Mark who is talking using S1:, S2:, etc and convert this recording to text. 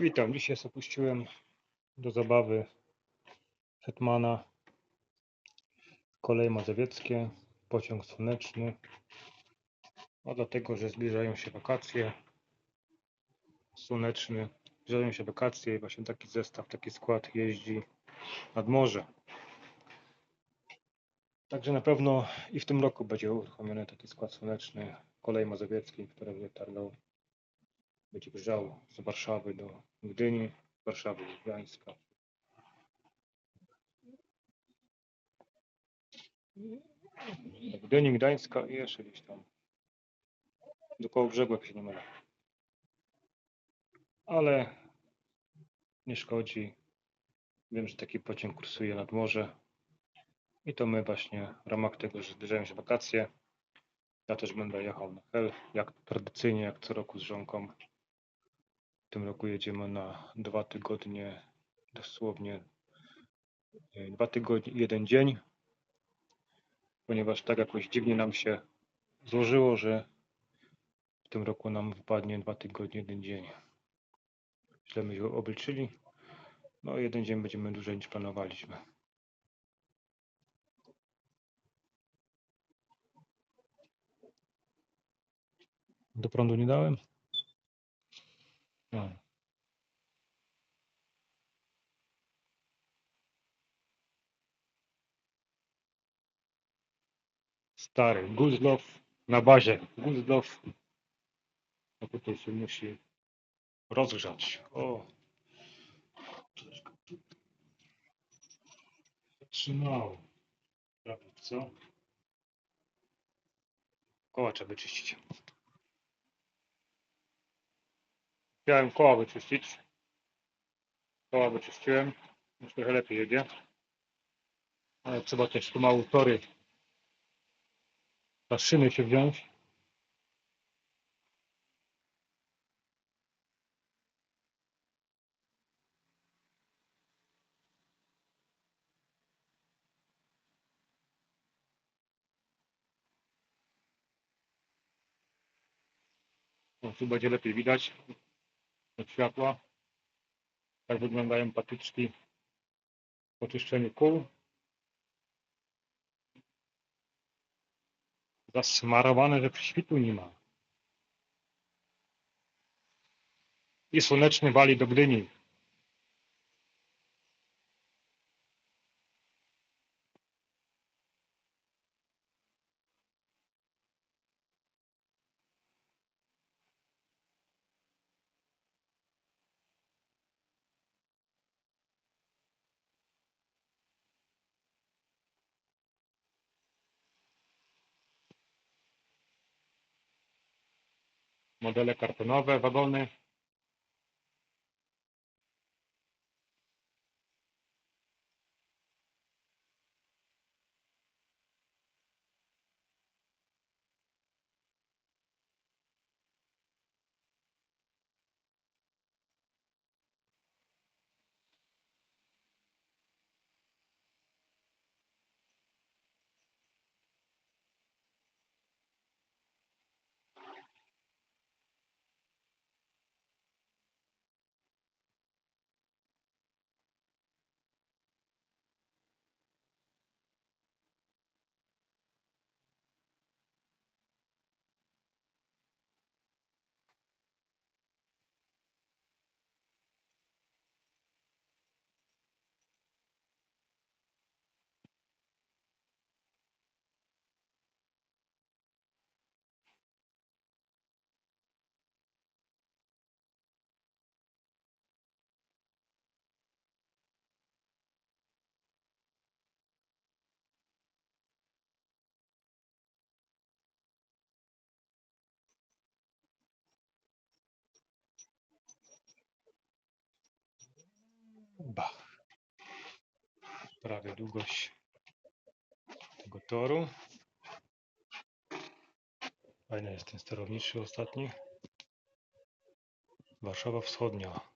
S1: Witam, dzisiaj sobie puściłem do zabawy Hetmana Koleje Mazowieckie, pociąg słoneczny. A dlatego, że zbliżają się wakacje słoneczny, zbliżają się wakacje i właśnie taki zestaw, taki skład jeździ nad morze. Także na pewno i w tym roku będzie uruchomiony taki skład słoneczny Kolei Mazowieckiej, który będzie targał będzie wjeżdżał z Warszawy do Gdyni, Warszawy do Gdańska. Gdyni, Gdańska i jeszcze gdzieś tam do koło brzegu, jak się nie mylę. Ale nie szkodzi. Wiem, że taki pociąg kursuje nad morze. I to my właśnie w ramach tego, że zbliżają się wakacje. Ja też będę jechał na Hel, jak tradycyjnie, jak co roku z żonką. Tym roku jedziemy na dwa tygodnie, dosłownie e, dwa tygodnie, jeden dzień, ponieważ tak jakoś dziwnie nam się złożyło, że w tym roku nam wypadnie dwa tygodnie, jeden dzień. Źle myśmy obliczyli. No jeden dzień będziemy dłużej niż planowaliśmy. Do prądu nie dałem? No. Stary, Guzlow na bazie. Guzlow. A tutaj się musi rozgrzać. O. Troszkę tu. Trzymało. Prawie co? Koła trzeba wyczyścić. Chciałem koła wyczyścić. Koła wyczyściłem. Już trochę lepiej jedzie. Ale trzeba też tu małe tory na szyny się wziąć. O, tu będzie lepiej widać od światła. Tak wyglądają patyczki po kół. Zasmarowane, że świtu nie ma. I słoneczny wali do Gdyni. Modele kartonowe, wagony. Prawie długość tego toru. Fajny jest ten sterowniczy ostatni. Warszawa Wschodnia.